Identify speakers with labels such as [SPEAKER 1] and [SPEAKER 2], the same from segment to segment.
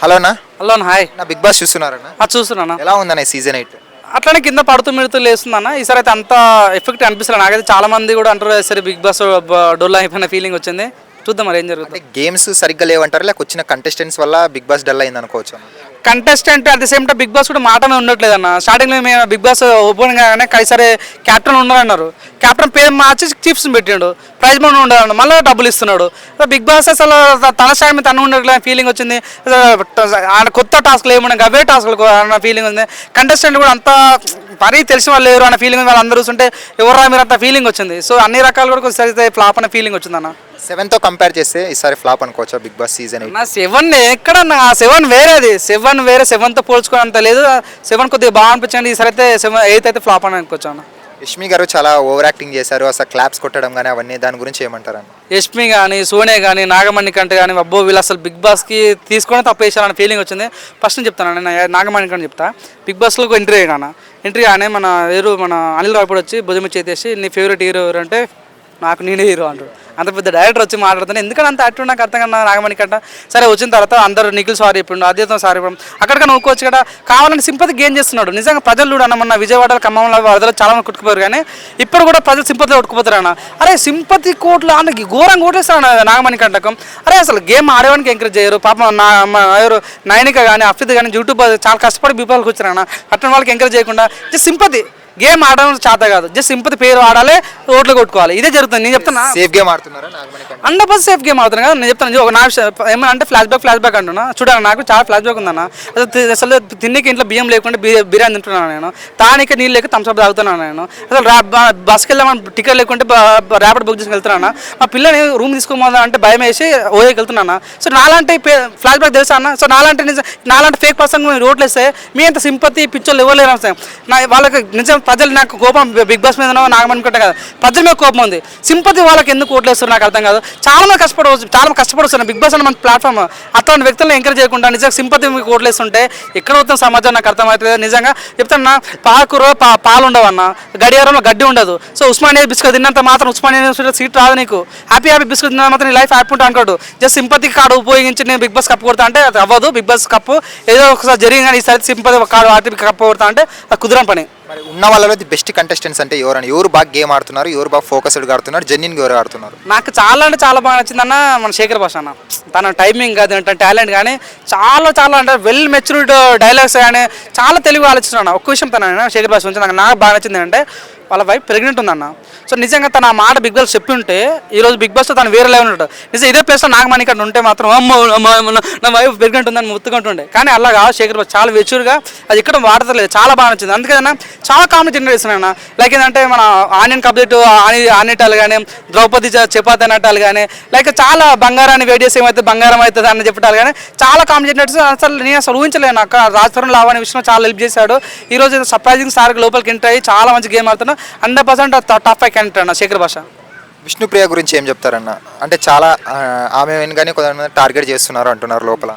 [SPEAKER 1] Hello అన్న.
[SPEAKER 2] Hello అన్న, hi.
[SPEAKER 1] నా బిగ్ బాస్ చూస్తున్నారన్న?
[SPEAKER 2] చూస్తున్నాను
[SPEAKER 1] ఎలా ఉందన్న సీజన్ ఎయిట్
[SPEAKER 2] అట్లనే కింద పడుతూ మిడుతూ లేస్తుందన్న. ఈసారి అయితే అంత ఎఫెక్ట్ అనిపిస్తుంది నాకైతే చాలా మంది కూడా అంటారు సరే బిగ్ బాస్ డోల్ అయిపోయిన ఫీలింగ్ వచ్చింది. చూద్దాం మరి ఏం జరుగుతుంది
[SPEAKER 1] గేమ్స్ సరిగ్గా లేవంటారు? లేక వచ్చిన కంటెస్టెంట్స్ వల్ల బిగ్ బాస్ డల్ అయింది అనుకోవచ్చు.
[SPEAKER 2] Contestant at the same time Bigg Boss కూడా మాటనే ఉండట్లేదు అన్న స్టార్టింగ్లో మేము బిగ్ బాస్ ఓపెన్ గానే కైసరే క్యాప్టెన్ ఉన్నారన్నారు. క్యాప్టెన్ పేరు మార్చి చిప్స్ని పెట్టిండు. ప్రైజ్ మనీ ఉండాలన్న మళ్ళీ డబ్బులు ఇస్తున్నాడు. బిగ్ బాస్ అసలు తన స్టాండ్ మీద తను ఉండట్లేదు ఫీలింగ్ వచ్చింది. ఆయన కొత్త టాస్క్లు ఏమన్నా అవే టాస్క్లు అన్న ఫీలింగ్ ఉంది. కంటెస్టెంట్ కూడా అంత మరీ తెలిసిన వాళ్ళు లేరు అన్న ఫీలింగ్ వాళ్ళు అందరూ చూస్తుంటే ఎవరా మీరు అంత ఫీలింగ్ వచ్చింది? సో అన్ని రకాలు కూడా కొంచెం ఫ్లాప్ అనే ఫీలింగ్ వచ్చింది అన్న.
[SPEAKER 1] సెవెన్తో కంపేర్ చేస్తే ఈసారి ఫ్లాప్ అనుకోవచ్చా బిగ్ బాస్ సీజన్
[SPEAKER 2] నా సెవెన్ ఎక్కడ నా సెవెన్ వేరేది. సెవెన్ వేరే సెవెన్తో పోల్చుకోవడం లేదు. సెవెన్ కొద్దిగా బాగా అనిపించండి. ఈసారి అయితే సెవెన్ ఎయిత్ అయితే ఫ్లాప్ అని అనుకోవచ్చాను
[SPEAKER 1] యష్మి గారు చాలా ఓవర్ యాక్టింగ్ చేశారు అసలు క్లాప్స్ కొట్టడం కానీ అవన్నీ దాని గురించి ఏమంటారు
[SPEAKER 2] యష్మి కానీ సోనే కానీ నాగమణి కంట కానీ అబ్బో వీళ్ళు అసలు బిగ్ బాస్కి తీసుకొని తప్పు వేసారన్న ఫీలింగ్ వచ్చింది. ఫస్ట్ నేను చెప్తాను నేను నాగమణి కంట చెప్తా. బిగ్ బాస్లో ఎంట్రీ అయ్యాను ఎంట్రీ కానీ మన వేరు మన అనిల్ రావుపూడి వచ్చి భుజమి చేసేసి నీ ఫేవరెట్ హీరో ఎవరు అంటే నాకు నేనే హీరో అంటాడు. అంత పెద్ద డైరెక్టర్ వచ్చి మాట్లాడుతాను ఎందుకంటే అంత అట్టు నాకు అర్థం కన్నా నాగమణి కంట సరే వచ్చిన తర్వాత అందరూ నిఖిల్ సారీ చెప్పిండు అద్వైతం సారీ ఇప్పుడు అక్కడికన్నా ఒక్కోవచ్చు కదా. కావాలని సింపతి గేమ్ చేస్తున్నాడు. నిజంగా ప్రజలు చూడు మొన్న విజయవాడలో ఖమ్మంలో వరదలు చాలా మంది కొట్టుకుపోయారు కానీ ఇప్పుడు కూడా ప్రజలు సింపతి కొట్టుకుపోతారు అన్న. అరే సింపతి కోట్లు అన్న ఘోరంగా ఓటేస్తాడు నాగమణి కంటకం అరే అసలు గేమ్ ఆడేవానికి ఎంకరేజ్ చేయరు. పాపం నా మా ఎవరు కానీ అఫిద్ కానీ యూట్యూబ్ చాలా కష్టపడి బీపాలకు వచ్చారు అన్న. అట్లా వాళ్ళకి ఎంకరేజ్ చేయకుండా సింపతి. గేమ్ ఆడడం చేత కాదు. జస్ట్ సింపతి పేరు ఆడాలి ఓట్లు కొట్టుకోవాలి. ఇదే జరుగుతుంది. నేను చెప్తున్నా.
[SPEAKER 1] సేఫ్ గేమ్ ఆడుతున్నారా?
[SPEAKER 2] హండ్రెడ్ పర్సెంట్ సేఫ్ గేమ్ అవుతుంది కదా. నేను చెప్తాను ఒక నా ఏమన్నా అంటే ఫ్లాష్ బ్యాక్ ఫ్లాష్ బ్యాక్ అంటున్నా. చూడండి నాకు చాలా ఫ్లాష్ బ్యాక్ ఉందన్న. అసలు తిన్నికి ఇంట్లో బియ్యం లేకుండా బిర్యా- బిర్యానీ తింటున్నాను నేను? తానికి నీళ్ళు లేక థమ్స్అప్ తాగుతున్నాను నేను? అసలు బస్కి వెళ్దామని టికెట్ లేకుంటే ర్యాపిడ్ బుక్ చేసుకుని వెళ్తున్నాను? మా పిల్లని రూమ్ తీసుకోమని అంటే భయం వేసి ఓయేకి వెళ్తున్నాను? సో నాలాంటి ఫ్లాష్ బ్యాక్ తెలుసా అన్న? సో నాలాంటి నాలాంటి ఫేక్ పర్సన్ రోడ్లు వేస్తే మీ అంత సింపతి పిచ్చోళ్ళు ఎవరు లేరు. నా వాళ్ళకి నిజం ప్రజలు నాకు కోపం బిగ్ బాస్ మీద నాగమనుకుంటా కదా. ప్రజల మీద కోపం ఉంది. సింపతి వాళ్ళకి ఎందుకు ఓట్లేస్తారు నాకు అర్థం కాదు. చాలా మంది కష్టపడవచ్చు చాలా మంది కష్టపడుతున్నారు బిగ్ బాస్ అనే మన ప్లాట్ఫామ్ అట్లాంటి వ్యక్తులను ఎంకరేజ్ చేయకుండా నిజంగా సింపతి మీకు ఓట్లేస్తుంటే ఎక్కడ అవుతుంది సమాజం నాకు అర్థమవుతుంది నిజంగా చెప్తాను పాలకూర పా పాలు ఉండవన్న గడియారంలో గడ్డి ఉండదు. సో ఉస్మానియా బిస్కెట్ తిన్నంత మాత్రం ఉస్మానియా యూనివర్సిటీ సీట్ రాదు నీకు. హ్యాపీ హ్యాపీ బిస్కెట్ తిన్న మాత్రం నీ లైఫ్ హ్యాపీ ఉంటా అనుకోడు జస్ట్ సింపతి కార్డు ఉపయోగించి నేను బిగ్ బాస్ కప్పు కొడతా అంటే అది అవ్వదు. బిగ్ బాస్ కప్పు ఏదో ఒకసారి జరిగింది కానీ ఈసారి సింపతి కార్డు ఆర్టీపీ కప్పు కొడతా అంటే అది కుదరని పని.
[SPEAKER 1] మరి ఉన్న వాళ్ళలో బెస్ట్ కంటెస్టెంట్స్ అంటే ఎవరని ఎవరు బాగా గేమ్ ఆడుతున్నారు? ఎవరు బాగా ఫోకస్డ్గా ఆడుతున్నారు? జెన్యున్ ఎవరు ఆడుతున్నారు?
[SPEAKER 2] నాకు చాలా అంటే చాలా బాగా నచ్చిందన్న మన శేఖర్ భాష అన్న. తన టైమింగ్ కాదు అంటే టాలెంట్ కానీ చాలా చాలా అంటే వెల్ మెచ్యూర్డ్ డైలాగ్స్ కానీ చాలా తెలివి ఆలోచిస్తున్నాను ఒక్క విషయం తన శేఖర్ భాష నుంచి నాకు నాకు బాగా నచ్చింది అంటే వాళ్ళ వైఫ్ ప్రెగ్నెంట్ ఉందన్న. సో నిజంగా తన మాట బిగ్ బాస్ చెప్పి ఉంటే ఈ రోజు బిగ్ బాస్తో తను వేరే లెవెల్ ఉంటాడు. నిజం ఇదే ప్లేస్లో నాగమణి ఇక్కడ ఉంటే మాత్రం అమ్మో నా- వైఫ్ ప్రెగ్నెంట్ ఉందని ముత్తుకుంటుండే కానీ అలా కాదు శేఖర్ బాబు చాలా మెచ్యూర్గా అది ఇక్కడ వాడతలేదు చాలా బాగా నచ్చింది. అందుకన్నా చాలా కామెడీ జనరేట్ అన్న. లైక్ ఏంటంటే మన ఆనియన్ కబ్జెట్ ఆని ఆనేటాలు కానీ ద్రౌపది చపాతి అనటాలు కానీ లైక్ చాలా బంగారాన్ని వేడి చేసి ఏమైతే బంగారం అవుతుంది అని చెప్పటాలు కానీ చాలా కామెడీ జనరేట్ అసలు నేను అసలు ఊహించలేను అక్క. రాజస్థాన్ లావ్ అనే విషయంలో చాలా హెల్ప్ చేశాడు. ఈ రోజు సర్ప్రైజింగ్ సార్ లోపలికి ఎంటర్ అయ్యి చాలా మంచి గేమ్ ఆడుతున్నాడు. Hundred percent top five candidate అన్న శేఖర్ భాష.
[SPEAKER 1] విష్ణుప్రియ గురించి ఏం చెప్తారన్న? అంటే చాలా ఆమె కానీ కొంతమంది టార్గెట్ చేస్తున్నారు అంటున్నారు లోపల.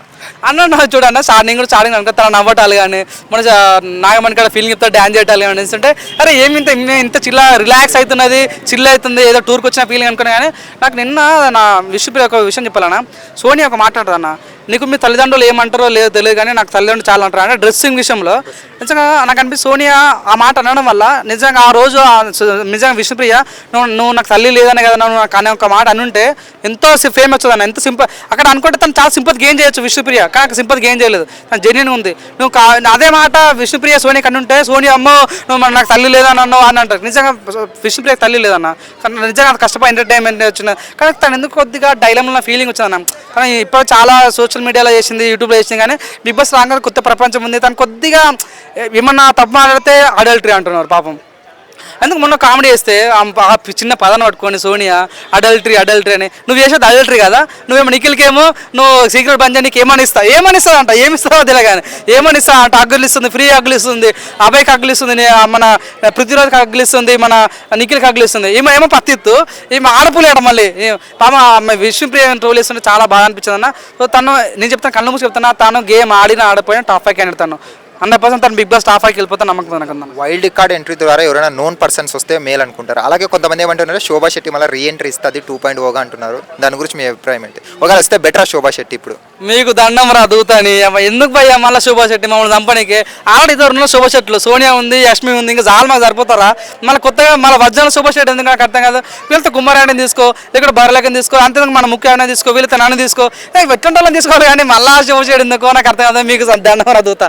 [SPEAKER 2] అన్న నా చూడన్న స్టార్టింగ్ కూడా స్టార్టింగ్ అనుకో తన నవ్వటాలు కానీ మన నాగమణి కాడ ఫీలింగ్ చెప్తా డ్యాన్స్ చేయటాలు కానీ అంటే అరే ఏమి ఇంత ఇంత చిల్ల రిలాక్స్ అవుతున్నది చిల్ అవుతుంది ఏదో టూర్కి వచ్చిన ఫీలింగ్ అనుకున్నా కానీ నాకు నిన్న నా విషయం ఒక విషయం చెప్పాలన్నా సోని ఒక మాట్లాడుతుందన్న నీకు మీ తల్లిదండ్రులు ఏమంటారో లేదో తెలియదు కానీ నాకు తల్లిదండ్రులు చాలా అంటారు. అంటే డ్రెస్సింగ్ విషయంలో నిజంగా నాకు అనిపిస్తుంది సోనియా ఆ మాట అనడం వల్ల నిజంగా ఆ రోజు నిజంగా విష్ణుప్రియ నువ్వు నువ్వు నాకు తల్లి లేదనే కదా నువ్వు నాకు అనే ఒక మాట అనుంటే ఎంతో ఫేమ్ వచ్చేది అన్న ఎంత సింపుల్ అక్కడ అనుకుంటే తను చాలా సింపతి గెయిన్ చేయొచ్చు విష్ణుప్రియ? కానీ సింపతి గెయిన్ చేయలేదు. తను జెన్యున్ ఉంది. నువ్వు కా- అదే మాట విష్ణుప్రియ సోని కనుంటే సోని అమ్మో నువ్వు నాకు తల్లి లేదని అన్నావు అని అంటారు. నిజంగా విష్ణుప్రియ తల్లి లేదన్న. కానీ నిజంగా అంత కష్టపడి ఎంటర్టైన్మెంట్ వచ్చిన కానీ తను ఎందుకు కొద్దిగా డైలంలో ఫీలింగ్ వచ్చిందన్న కానీ ఇప్పుడు చాలా సోషల్ మీడియాలో చేసింది యూట్యూబ్లో చేసింది కానీ బిగ్ బాస్ రాగానే కొత్త ప్రపంచం ఉంది. తను కొద్దిగా ఏమన్నా తప్పు మాట్లాడితే అడల్టరీ అంటున్నారు పాపం. అందుకు మొన్న కామెడీ చేస్తే ఆ చిన్న పదాన్ని పట్టుకొని సోనియా అడల్టరీ అడల్టరీ అని. నువ్వు చేసేది అడల్టరీ కదా? నువ్వేమో నిఖిల్కేమో నువ్వు సీక్రెట్ బంద్ నీకు ఏమని ఇస్తావు ఏమని ఇస్తావు అంట ఏమి ఇస్తావో తెలియగానే. ఏమని ఇస్తావు అంట అగ్గులు ఇస్తుంది ఫ్రీ అగ్గులు ఇస్తుంది అభయ్కి అగ్గులు ఇస్తుంది మన పృథ్వీరాజ్కి అగ్గులు ఇస్తుంది మన నిఖిల్కి అగ్గులు ఇస్తుంది ఏమో ఏమో పత్తిత్తు ఏమో ఆడపులేట మళ్ళీ. ఏ- పాప విష్ణుప్రియ రోల్ ఇస్తుంటే చాలా బాగా అనిపించింది అన్న సో తను నేను చెప్తాను కళ్ళు మూసి చెప్తాను తను గేమ్ ఆడిన ఆడిపోయిన టాప్ ఫైవ్ క్యాండిడేట్ తను. హండ్రెడ్ పర్సెంట్ తను బిగ్ బాస్ టాప్ ఫైవ్కి వెళ్ళిపోతే నమ్మకం నాకు
[SPEAKER 1] వైల్డ్ కార్డ్ ఎంట్రీ ద్వారా ఎవరైనా నోన్ పర్సన్స్ వస్తే మేల్ అనుకుంటారు. అలాగే కొంతమంది ఏమంటున్నారు శోభా శెట్టి మళ్ళీ రీ ఎంట్రీ ఇస్తుంది టూ పాయింట్ ఓగా అంటున్నారు. దాని గురించి మీ అభిప్రాయం ఏంటి? ఒకవేళ వస్తే బెటర్ శోభా శెట్టి ఇప్పుడు?
[SPEAKER 2] మీకు దండం రా దూతని ఎందుకు భయ్యా మళ్ళీ శోభా శెట్టి మమ్మల్ని చంపనీకి? ఆల్రెడీ ఇద్దరు ఉన్న శోభా శెట్లు సోనియా ఉంది యష్మి ఉంది ఇంకా జాల్ మాకు సరిపోతారా? మళ్ళీ కొత్తగా మళ్ళీ వజ్రాల శోభా శెట్టి ఎందుకు నాకు అర్థం కాదు? వీళ్ళతో కుమారాయణ తీసుకో ఇక్కడ బర్రెలకని తీసుకో అంతేందుకు మన ముఖ్య ఆయన తీసుకో వీళ్ళతో నన్ను తీసుకో. ఎట్లంటే తీసుకోవాలి కానీ మళ్ళా శోభా శెట్టి ఎందుకో నాకు అర్థం కాదు. మీకు దండం రా దూత.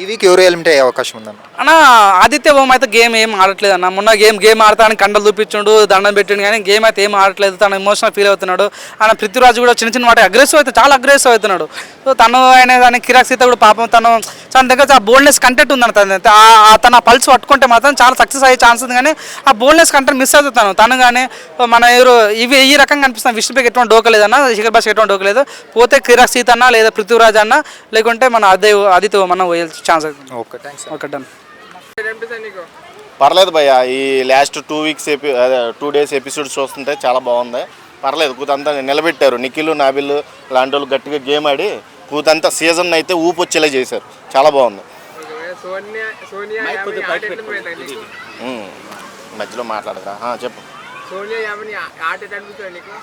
[SPEAKER 1] ఈ వీక్ ఎవరు ఎలిమిట్ అయ్యే అవకాశం ఉందన్న?
[SPEAKER 2] అన్న ఆదిత్య ఓం అయితే గేమ్ ఏం ఆడట్లేదు అన్న. మొన్న గేమ్ గేమ్ ఆడతానని కండలు చూపించుండు దండం పెట్టిండు కానీ గేమ్ అయితే ఏం ఆడట్లేదు. తను ఎమోషనల్ ఫీల్ అవుతున్నాడు. ఆయన పృథ్వీరాజు కూడా చిన్న చిన్న వాటి అగ్రెసివ్ అయితే చాలా అగ్రెసివ్ అవుతున్నాడు. సో తను అనే దాని కిరాక్ సీత కూడా పాపం తను తన దగ్గర ఆ బోల్డ్నెస్ కంటెంట్ ఉందన్న తన తన పల్స్ పట్టుకుంటే మాత్రం చాలా సక్సెస్ అయ్యే ఛాన్స్ ఉంది కానీ ఆ బోల్డ్నెస్ కంటెంట్ మిస్ అవుతాను తను. కానీ మన ఎవరు ఇవి ఈ రకంగా కనిపిస్తున్నాయి విష్ణుపేకి ఎటువంటి డోకలేదన్న శిఖర్ భాష ఎటువంటి డోకలేదు పోతే కిరాక్ సీత అన్న లేదా పృథ్వీరాజ్ అన్న లేకుంటే మన అదే ఆదిత్య మనం అన్న ఛాన్స్ అవుతుంది
[SPEAKER 1] ఓకే థ్యాంక్స్
[SPEAKER 2] ఓకే డన్
[SPEAKER 3] పర్లేదు భయ్య ఈ లాస్ట్ టూ వీక్స్ ఎపి టూ డేస్ ఎపిసోడ్ చూస్తుంటే చాలా బాగుంది. పర్లేదు కూతంతా నిలబెట్టారు. నిఖిల్ నాబిల్ లాంటి వాళ్ళు గట్టిగా గేమ్ ఆడి కూతంతా సీజన్ అయితే ఊపు వచ్చేలా చేశారు. చాలా బాగుంది. మధ్యలో మాట్లాడదా చెప్పు.
[SPEAKER 4] సోనియా నీకు?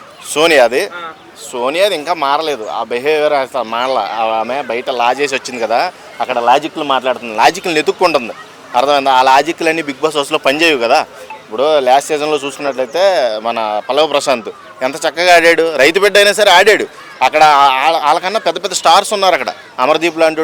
[SPEAKER 3] సోనియా అది ఇంకా మారలేదు. ఆ బిహేవియర్ అసలు మారల. ఆమె బయట లా చేసి వచ్చింది కదా అక్కడ లాజిక్లు మాట్లాడుతుంది. లాజిక్లు ఎత్తుక్కుంటుంది అర్థమైందా? ఆ లాజిక్లు అన్ని బిగ్ బాస్ హౌస్లో పనిచేయవు కదా. ఇప్పుడు లాస్ట్ సీజన్లో చూసుకున్నట్లయితే మన పల్లవ ప్రశాంత్ ఎంత చక్కగా ఆడాడు. రైతు బిడ్డ అయినా సరే ఆడాడు. అక్కడ వాళ్ళకన్నా పెద్ద పెద్ద స్టార్స్ ఉన్నారు అక్కడ. అమర్దీప్ లాంటి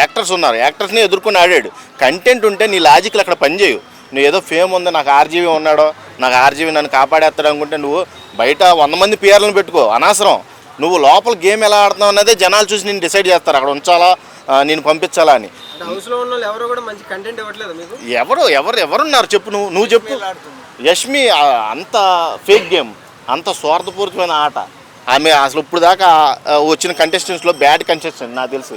[SPEAKER 3] యాక్టర్స్ ఉన్నారు. యాక్టర్స్ని ఎదుర్కొని ఆడాడు. కంటెంట్ ఉంటే నీ లాజిక్లు అక్కడ పనిచేయవు నువ్వు ఏదో ఫేమ్ ఉంది నాకు ఆర్జీవీ ఉన్నాడో నాకు ఆర్జీవీ నన్ను కాపాడేస్తాడు అనుకుంటే నువ్వు బయట వంద మంది పిఆర్లను పెట్టుకో అనవసరం. నువ్వు లోపల గేమ్ ఎలా ఆడుతున్నావు అన్నదే జనాలు చూసి నేను డిసైడ్ చేస్తారు అక్కడ ఉంచాలా నేను పంపించాలా అని.
[SPEAKER 4] ఎవరు
[SPEAKER 3] ఎవరు ఎవరు ఎవరున్నారు చెప్పు నువ్వు నువ్వు చెప్పు. యష్మి అంత ఫేక్ గేమ్ అంత స్వార్థపూరితమైన ఆట. ఆమె అసలు ఇప్పుడు దాకా వచ్చిన కంటెస్టెంట్స్లో బ్యాడ్ కంటెస్టెంట్ నాకు తెలుసు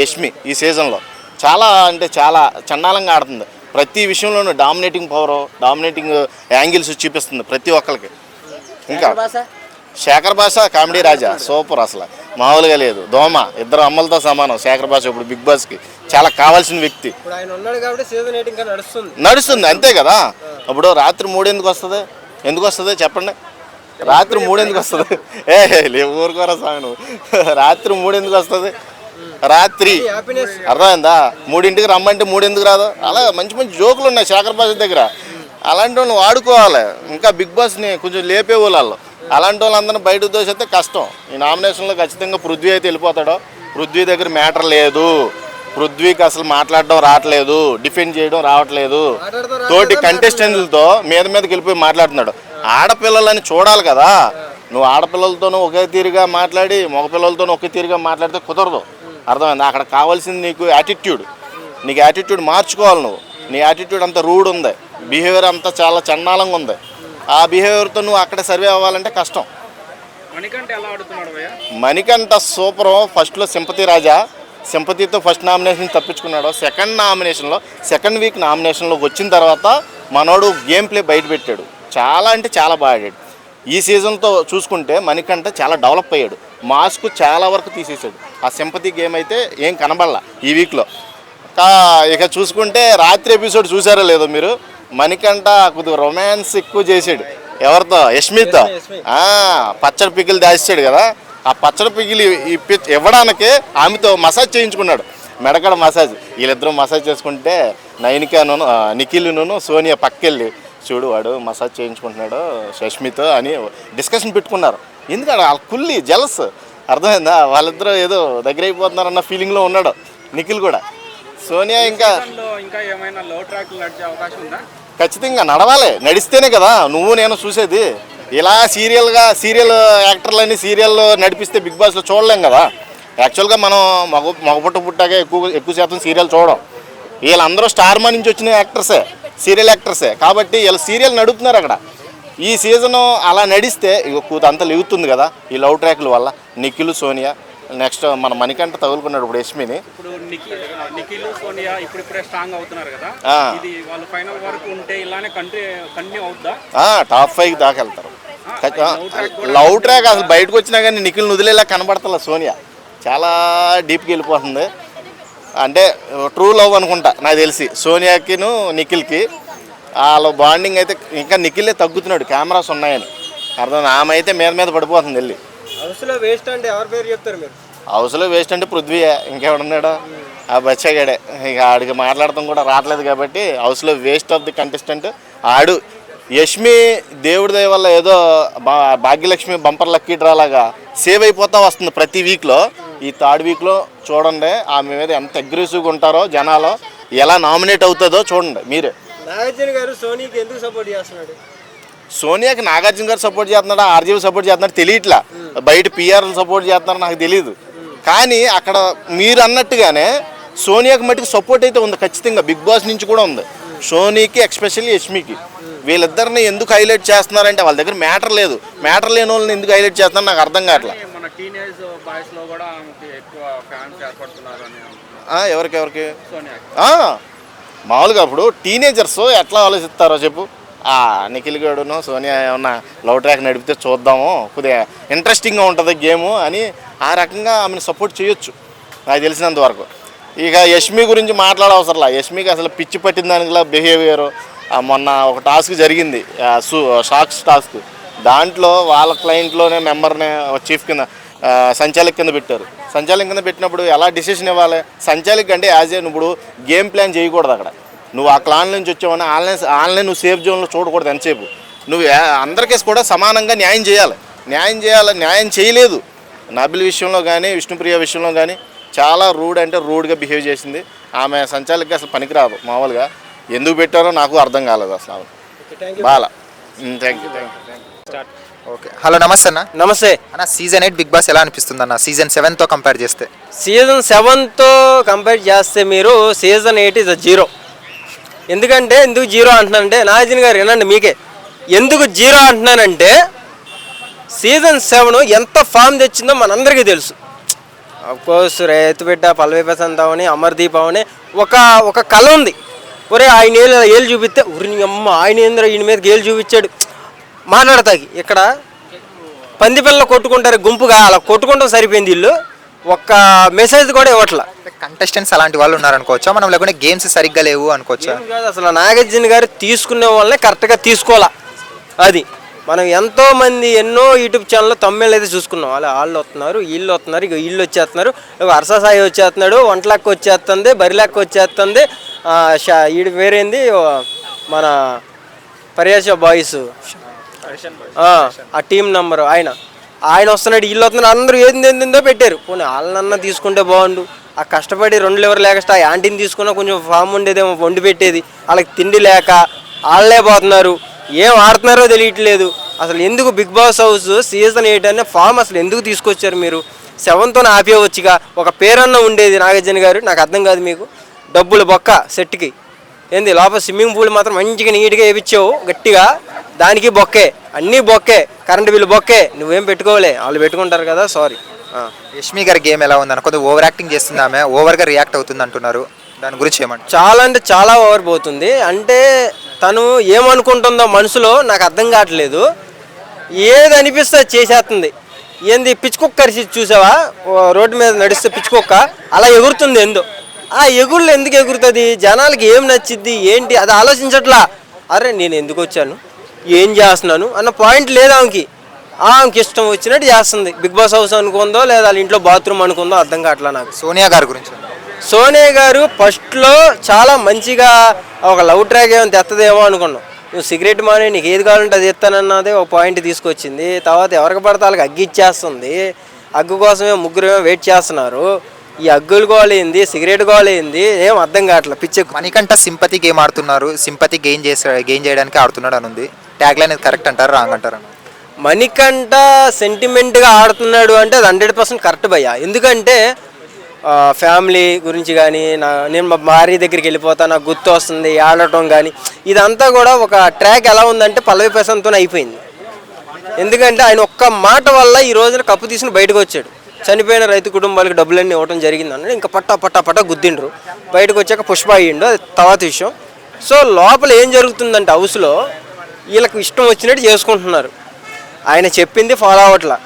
[SPEAKER 3] యష్మి ఈ సీజన్లో చాలా అంటే చాలా చండాలంగా ఆడుతుంది. ప్రతి విషయంలోనూ డామినేటింగ్ పవర్ డామినేటింగ్ యాంగిల్స్ చూపిస్తుంది ప్రతి ఒక్కరికి ఇంకా శేఖర్ భాష కామెడీ రాజా సూపర్ అసలు. మామూలుగా లేదు. దోమ ఇద్దరు అమ్మలతో సమానం శేఖర్ భాష ఇప్పుడు బిగ్ బాస్కి. చాలా కావాల్సిన వ్యక్తి.
[SPEAKER 4] ఇప్పుడు ఆయన ఉన్నాడు కాబట్టి సీజన్ ఎయిట్ ఇంకా నడుస్తుంది.
[SPEAKER 3] నడుస్తుంది అంతే కదా? ఇప్పుడు రాత్రి మూడు ఎందుకు వస్తుంది? ఎందుకు వస్తుంది? చెప్పండి. రాత్రి మూడు ఎందుకు వస్తుంది? ఏ లేవు ఊరుకోరా నువ్వు. రాత్రి మూడు ఎందుకు వస్తుంది? రాత్రి. అర్థమైందా? మూడింటికి రమ్మంటే మూడు ఎందుకు రాదు? అలా మంచి మంచి జోకులు ఉన్నాయి శేఖర్ బాస్ దగ్గర. అలాంటి వాళ్ళు వాడుకోవాలి. ఇంకా బిగ్ బాస్ని కొంచెం లేపే వాళ్ళు అలాంటి వాళ్ళందరినీ బయటకు దోసేస్తే కష్టం. ఈ నామినేషన్లో ఖచ్చితంగా పృథ్వీ అయితే వెళ్ళిపోతాడో? పృథ్వీ దగ్గర మ్యాటర్ లేదు. పృథ్వీకి అసలు మాట్లాడడం రావట్లేదు. డిఫెండ్ చేయడం రావట్లేదు. తోటి కంటెస్టెంట్లతో మీద మీదకి వెళ్ళిపోయి మాట్లాడుతున్నాడు. ఆడపిల్లలని చూడాలి కదా. నువ్వు ఆడపిల్లలతోనూ ఒకే తీరుగా మాట్లాడి మగపిల్లలతోనూ ఒకే తీరుగా మాట్లాడితే కుదరదు. అర్థమైంది? అక్కడ కావాల్సింది నీకు యాటిట్యూడ్ నీకు యాటిట్యూడ్ మార్చుకోవాలి నువ్వు. నీ యాటిట్యూడ్ అంత రూడ్ ఉంది. బిహేవియర్ అంతా చాలా చండాలంగా ఉంది. ఆ బిహేవియర్తో నువ్వు అక్కడ సర్వే అవ్వాలంటే కష్టం. మణికంఠ సూపర్ ఫస్ట్లో సింపతి రాజా. సింపతితో ఫస్ట్ నామినేషన్ తప్పించుకున్నాడు. సెకండ్ నామినేషన్లో సెకండ్ వీక్ నామినేషన్లో వచ్చిన తర్వాత మనోడు గేమ్ ప్లే బయట పెట్టాడు. చాలా అంటే చాలా బాగా ఆడాడు. ఈ సీజన్తో చూసుకుంటే మణికంఠ చాలా డెవలప్ అయ్యాడు. మాస్క్ చాలా వరకు తీసేసాడు ఆ సింపతి గేమ్ అయితే ఏం కనబడలా ఈ వీక్లో. కా ఇక చూసుకుంటే రాత్రి ఎపిసోడ్ చూసారో లేదో మీరు? మణికంఠ కొద్దిగా రొమాన్స్ ఎక్కువ చేసాడు ఎవరితో? యష్మితో. పచ్చడి పికిలు దాచాడు కదా. ఆ పచ్చడి పికిలి ఇప్పి- ఇవ్వడానికి ఆమెతో మసాజ్ చేయించుకున్నాడు. మెడకడ మసాజ్. వీళ్ళిద్దరూ మసాజ్ చేసుకుంటే నైనికాను నిఖిల్ను సోనియా పక్కెళ్ళి చూడు వాడు మసాజ్ చేయించుకుంటున్నాడు షష్మితో అని డిస్కషన్ పెట్టుకున్నారు. ఎందుకంటే వాళ్ళ కుల్లి జలస్ అర్థమైందా? వాళ్ళిద్దరూ ఏదో దగ్గర అయిపోతున్నారన్న ఫీలింగ్లో ఉన్నాడు నిఖిల్ కూడా. సోనియా ఇంకా
[SPEAKER 4] ఇంకా ఏమైనా లో ట్రాక్ నడిచే అవకాశం ఉందా?
[SPEAKER 3] ఖచ్చితంగా నడవాలి. నడిస్తేనే కదా నువ్వు నేను చూసేది. ఇలా సీరియల్గా సీరియల్ యాక్టర్లని సీరియల్ నడిపిస్తే బిగ్ బాస్లో చూడలేం కదా. యాక్చువల్గా మనం మగ మగపుట్ట పుట్టాకే ఎక్కువ ఎక్కువ శాతం సీరియల్ చూడం. వీళ్ళందరూ స్టార్ మా నుంచి వచ్చిన యాక్టర్సే సీరియల్ యాక్టర్సే. కాబట్టి వీళ్ళు సీరియల్ నడుపుతున్నారు అక్కడ. ఈ సీజన్ అలా నడిస్తే ఇక కూత అంతా లేగుతుంది కదా ఈ లవ్ ట్రాక్ల వల్ల. నిఖిల్ సోనియా నెక్స్ట్ మన మణికంఠ తగులుకున్నాడు ఇప్పుడు యష్మిని.
[SPEAKER 5] ఇప్పుడు నిఖిల్ నిఖిల్ సోనియా ఇప్పుడు ఇప్పుడే స్ట్రాంగ్ అవుతున్నారు కదా.
[SPEAKER 3] ఆ.
[SPEAKER 5] ఇది వాళ్ళు ఫైనల్ వరకు ఉంటే ఇలానే కంటిన్యూ కంటిన్యూ అవుద్దా?
[SPEAKER 3] ఆ, టాప్ ఫైవ్ దాకా వెళ్తారు. లవ్ ట్రాక్ అసలు బయటకు వచ్చినా కానీ నిఖిల్ వదిలేలా కనబడతలే సోనియా. చాలా డీప్కి వెళ్ళిపోతుంది. అంటే ట్రూ లవ్ అనుకుంటా నాకు తెలిసి. సోనియాకిను నిఖిల్కి. వాళ్ళ బాండింగ్ అయితే ఇంకా నిఖిల్లే తగ్గుతున్నాడు కెమెరాస్ ఉన్నాయని. అర్థం ఆమె అయితే మీద మీద పడిపోతుంది వెళ్ళి.
[SPEAKER 4] హౌస్లో వేస్ట్ అంటే ఎవరి పేరు చెప్తారు మీరు?
[SPEAKER 3] హౌస్లో వేస్ట్ అంటే పృథ్వీయే ఇంకెవడున్నాడు? ఆ బచ్చగాడే. ఇక ఆడికి మాట్లాడటం కూడా రావట్లేదు కాబట్టి హౌస్లో వేస్ట్ ఆఫ్ ది కంటెస్టెంట్ ఆడు. యష్మి దేవుడి దయ వల్ల ఏదో భాగ్యలక్ష్మి బంపర్ లక్కీ డ్రా లాగా సేవ్ అయిపోతా వస్తుంది ప్రతి వీక్లో ఈ థర్డ్ వీక్లో చూడండి ఆమె మీద ఎంత అగ్రెసివ్గా ఉంటారో జనాలు ఎలా నామినేట్ అవుతుందో చూడండి మీరే.
[SPEAKER 4] నాగార్జున గారు సోనీకి ఎందుకు సపోర్ట్ చేస్తున్నాడు?
[SPEAKER 3] సోనియాకి నాగార్జున గారు సపోర్ట్ చేస్తున్నాడా ఆర్జీవి సపోర్ట్ చేస్తున్నాడు తెలియట్లా. బయట పిఆర్ సపోర్ట్ చేస్తున్నారో నాకు తెలియదు కానీ అక్కడ మీరు అన్నట్టుగానే సోనియాకి మట్టుకు సపోర్ట్ అయితే ఉంది ఖచ్చితంగా బిగ్ బాస్ నుంచి కూడా ఉంది. సోనీకి ఎక్స్పెషల్లీ యష్మికి. వీళ్ళిద్దరిని ఎందుకు హైలైట్ చేస్తున్నారంటే వాళ్ళ దగ్గర మ్యాటర్ లేదు. మ్యాటర్ లేని వాళ్ళని ఎందుకు హైలైట్ చేస్తున్నారు నాకు అర్థం కావట్లా
[SPEAKER 5] మన టీనేజ్ బాయ్స్లో కూడా ఆమెకి ఎక్కువ ఫ్యాన్స్ ఏర్పడుతున్నారు
[SPEAKER 3] ఎవరికి ఎవరికి? మామూలుగా అప్పుడు టీనేజర్స్ ఎట్లా ఆలోచిస్తారో చెప్పు. ఆ నిఖిల్ గడును సోనియా ఏమన్నా లవ్ ట్రాక్ నడిపితే చూద్దాము. కొద్దిగా ఇంట్రెస్టింగ్గా ఉంటుంది గేము అని ఆ రకంగా ఆమెను సపోర్ట్ చేయొచ్చు నాకు తెలిసినంత వరకు. ఇక యష్మి గురించి మాట్లాడవసరంలా. యష్మికి అసలు పిచ్చి పట్టిన దానికిలా బిహేవియర్ మొన్న ఒక టాస్క్ జరిగింది. షాక్స్ టాస్క్ దాంట్లో వాళ్ళ క్లయింట్లోనే మెంబర్నే చీఫ్ కింద సంచాలక్ కింద పెట్టారు. సంచాలక్ కింద పెట్టినప్పుడు ఎలా డిసిషన్ ఇవ్వాలి? సంచాలక్ అంటే యాజ్ ఏ ఇప్పుడు గేమ్ ప్లాన్ చేయకూడదు అక్కడ. నువ్వు ఆ క్లాన్ నుంచి వచ్చావని ఆన్లైన్ ఆన్లైన్ నువ్వు సేఫ్ జోన్లో చూడకూడదు ఎంతసేపు. నువ్వు అందరికీ కూడా సమానంగా న్యాయం చేయాలి. న్యాయం చేయాలి న్యాయం చేయలేదు. నబిల్ విషయంలో కానీ విష్ణుప్రియ విషయంలో కానీ చాలా రూడ్ అంటే రూడ్గా బిహేవ్ చేసింది. ఆమె సంచాలకి అసలు పనికిరాదు మామూలుగా. ఎందుకు పెట్టారో నాకు అర్థం కాలేదు అసలు బాగా thank you thank you
[SPEAKER 1] okay. Hello నమస్తే అన్న.
[SPEAKER 6] నమస్తే.
[SPEAKER 1] అన్న సీజన్ ఎయిట్ బిగ్ బాస్ ఎలా అనిపిస్తుంది అన్న? సీజన్ సెవెన్తో కంపేర్ చేస్తే.
[SPEAKER 6] సీజన్ సెవెన్తో కంపేర్ చేస్తే మీరు సీజన్ ఎయిట్ ఇస్ జీరో ఎందుకంటే ఎందుకు జీరో అంటున్నానంటే నాగార్జున గారు వినండి మీకే. ఎందుకు జీరో అంటున్నానంటే సీజన్ సెవెన్ ఎంత ఫామ్ తెచ్చిందో మనందరికీ తెలుసు. కోర్స్ రైతుబిడ్డ పల్లవి ప్రశాంత్ అవని అమర్దీప్ అవని ఒక ఒక కళ ఉంది. ఒరే ఆయన ఏళ్ళు ఏళ్ళు చూపిస్తే ఉరిని అమ్మ ఆయన ఏంద్ర ఈయన మీద ఏళ్ళు చూపించాడు? మాట్లాడతాకి. ఇక్కడ పంది పిల్లలు కొట్టుకుంటారు గుంపుగా అలా కొట్టుకుంటాం సరిపోయింది ఇల్లు ఒక్క మెసేజ్ కూడా ఇవ్వట్లా.
[SPEAKER 1] కంటెస్టెంట్స్ అలాంటి వాళ్ళు ఉన్నారనుకోవచ్చా? మనం లేకుంటే గేమ్స్ సరిగ్గా లేవు అనుకోవచ్చా?
[SPEAKER 6] అసలు నాగార్జున గారు తీసుకునే వాళ్ళనే కరెక్ట్గా తీసుకోవాలా? అది. మనం ఎంతో మంది ఎన్నో యూట్యూబ్ ఛానల్లో తమిళ అయితే చూసుకున్నాం. వాళ్ళు వాళ్ళు వస్తున్నారు వీళ్ళు వస్తున్నారు ఇక వీళ్ళు వచ్చేస్తున్నారు. హర్ష సాయి వచ్చేస్తున్నాడు వంటలక్క వచ్చేస్తుంది బరిలక్క వచ్చేస్తుంది. షా- ఈడు వేరేంది ఓ, మన పర్యాస బాయ్స్. ఆ టీం నంబర్ ఆయన. ఆయన వస్తున్నాడు వీళ్ళు వస్తున్నారు అందరూ ఏంది ఏందో పెట్టారు. పోనీ వాళ్ళనన్నా తీసుకుంటే బాగుండు. ఆ కష్టపడి రెండు లెవర్ లేక ఆ యాంటీని తీసుకున్నా కొంచెం ఫామ్ ఉండేదేమో వండి పెట్టేది. వాళ్ళకి తిండి లేక వాళ్ళే పోతున్నారు. ఏం ఆడుతున్నారో తెలియట్లేదు. అసలు ఎందుకు Bigg Boss house season eight అనే ఫామ్ అసలు ఎందుకు తీసుకొచ్చారు మీరు? సెవెన్తో ఆపేయవచ్చుగా ఒక పేరన్న ఉండేది నాగార్జున గారు నాకు అర్థం కాదు మీకు. డబ్బులు బొక్క సెట్కి. ఏంది లోపల స్విమ్మింగ్ పూల్ మాత్రం మంచిగా నీట్గా వేయించావు గట్టిగా. దానికి బొక్కే అన్నీ బొక్కే కరెంట్ బిల్లు బొక్కే. నువ్వేం పెట్టుకోలే వాళ్ళు పెట్టుకుంటారు కదా సారీ
[SPEAKER 1] యష్మి గారి గేమ్ ఎలా ఉందన్న కొద్దిగా ఓవర్ యాక్టింగ్ చేస్తుంది ఆమె ఓవర్గా రియాక్ట్ అవుతుంది అంటున్నారు. దాని గురించి ఏమంటారు
[SPEAKER 6] చాలా అంటే చాలా ఓవర్ పోతుంది. అంటే తను ఏమనుకుంటుందో మనసులో నాకు అర్థం కావట్లేదు. ఏది అనిపిస్తే చేసేస్తుంది. ఏంది పిచ్చుకుక్క చూసావా? రోడ్డు మీద నడిస్తే పిచ్చుకుక్క అలా ఎగురుతుంది ఏందో ఆ ఎగురులు ఎందుకు ఎగురుతుంది? జనాలకి ఏం నచ్చిద్ది? ఏంటి? అది ఆలోచించట్లా. అరే నేను ఎందుకు వచ్చాను? ఏం చేస్తున్నాను? అన్న పాయింట్ లేదు ఆమెకి. ఆమెకి ఇష్టం వచ్చినట్టు చేస్తుంది. బిగ్ బాస్ హౌస్ అనుకుందో లేదా వాళ్ళ ఇంట్లో బాత్రూమ్ అనుకుందో అర్థం కావట్లా నాకు.
[SPEAKER 1] సోనియా గారి గురించి.
[SPEAKER 6] సోనియా గారు ఫస్ట్లో చాలా మంచిగా ఒక లవ్ ట్రాక్ ఏమైనా తెత్తదేమో అనుకున్నాం. నువ్వు సిగరెట్ మానే నీకు ఏది కావాలంటే అది ఎత్తానన్నదే ఒక పాయింట్ తీసుకొచ్చింది. తర్వాత ఎవరికి పడితే వాళ్ళకి అగ్గి ఇచ్చేస్తుంది. అగ్గు కోసమే ముగ్గురు ఏమో వెయిట్ చేస్తున్నారు. ఈ అగ్గులు గోలేంది సిగరెట్ గోలేంది ఏం అర్థం కావట్లేదు పిచ్చెక్కు.
[SPEAKER 1] మణికంఠ సింపతి గేమ్ ఆడుతున్నారు. సింపతి గెయిన్ చేసే గెయిన్ చేయడానికి ఆడుతున్నాడు అని ఉంది. ట్యాగ్ లైన్ కరెక్ట్ అంటారు రాంగ్ అంటారు? అన్న
[SPEAKER 6] మణికంఠ సెంటిమెంట్గా ఆడుతున్నాడు అంటే అది హండ్రెడ్ పర్సెంట్ కరెక్ట్ భయ్య. ఎందుకంటే ఫ్యామిలీ గురించి కానీ నా నేను మా భార్య దగ్గరికి వెళ్ళిపోతా నాకు గుర్తు వస్తుంది ఆడటం కానీ ఇదంతా కూడా ఒక ట్రాక్ ఎలా ఉందంటే పల్లవి ప్రశాంత్తో అయిపోయింది. ఎందుకంటే ఆయన ఒక్క మాట వల్ల ఈ రోజున కప్పు తీసుకుని బయటకు వచ్చాడు. చనిపోయిన రైతు కుటుంబాలకు డబ్బులన్నీ ఇవ్వడం జరిగింది ఇంకా పట్టా పట్టా పట్టా గుద్దిండ్రు. బయటకు వచ్చాక పుష్ప అయ్యిండు అది తర్వాత విషయం. సో లోపల ఏం జరుగుతుందంటే హౌస్లో వీళ్ళకి ఇష్టం వచ్చినట్టు చేసుకుంటున్నారు. ఆయన చెప్పింది ఫాలో అవ్వట్లా.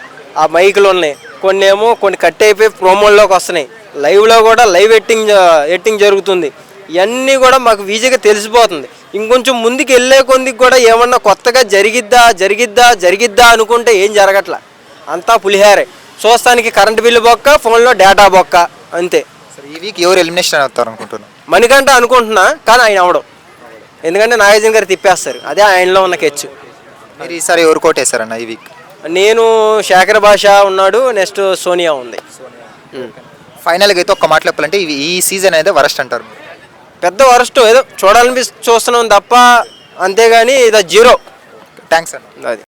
[SPEAKER 6] ఆ మైకులు ఉన్నాయి. కొన్ని ఏమో కొన్ని కట్ అయిపోయి ప్రోమోల్లోకి వస్తున్నాయి. లైవ్లో కూడా లైవ్ ఎట్టింగ్ ఎట్టింగ్ జరుగుతుంది. ఇవన్నీ కూడా మాకు ఈజీగా తెలిసిపోతుంది. ఇంకొంచెం ముందుకు వెళ్ళే కొందికి కూడా ఏమన్నా కొత్తగా జరిగిద్దా జరిగిద్దా జరిగిద్దా అనుకుంటే ఏం జరగట్లా. అంతా పులిహారే. చూస్తానికి కరెంట్ బిల్లు బొక్క ఫోన్లో డేటా బొక్క అంతే.
[SPEAKER 1] సరే ఈ వీక్ ఎవరు ఎలిమినేషన్ అవుతారు అనుకుంటున్నాను
[SPEAKER 6] మణికంట అనుకుంటున్నా కానీ ఆయన అవడం ఎందుకంటే నాగార్జున గారు తిప్పేస్తారు. అదే ఆయనలో ఉన్న కెచ్చు
[SPEAKER 1] మీరు ఈసారి ఎవరు కోటేశారన్న ఈ వీక్?
[SPEAKER 6] నేను శేఖర్ భాష ఉన్నాడు నెక్స్ట్ సోనియా ఉంది.
[SPEAKER 1] ఫైనల్గా అయితే ఒక్క మాట చెప్పాలంటే ఇవి ఈ సీజన్ అయితే వరస్ట్ అంటారు.
[SPEAKER 6] పెద్ద వరస్ట్ ఏదో చూడాలనిపి చూస్తున్నాం తప్ప అంతేగాని ఇది జీరో
[SPEAKER 1] థ్యాంక్స్ అన్న.
[SPEAKER 6] అది.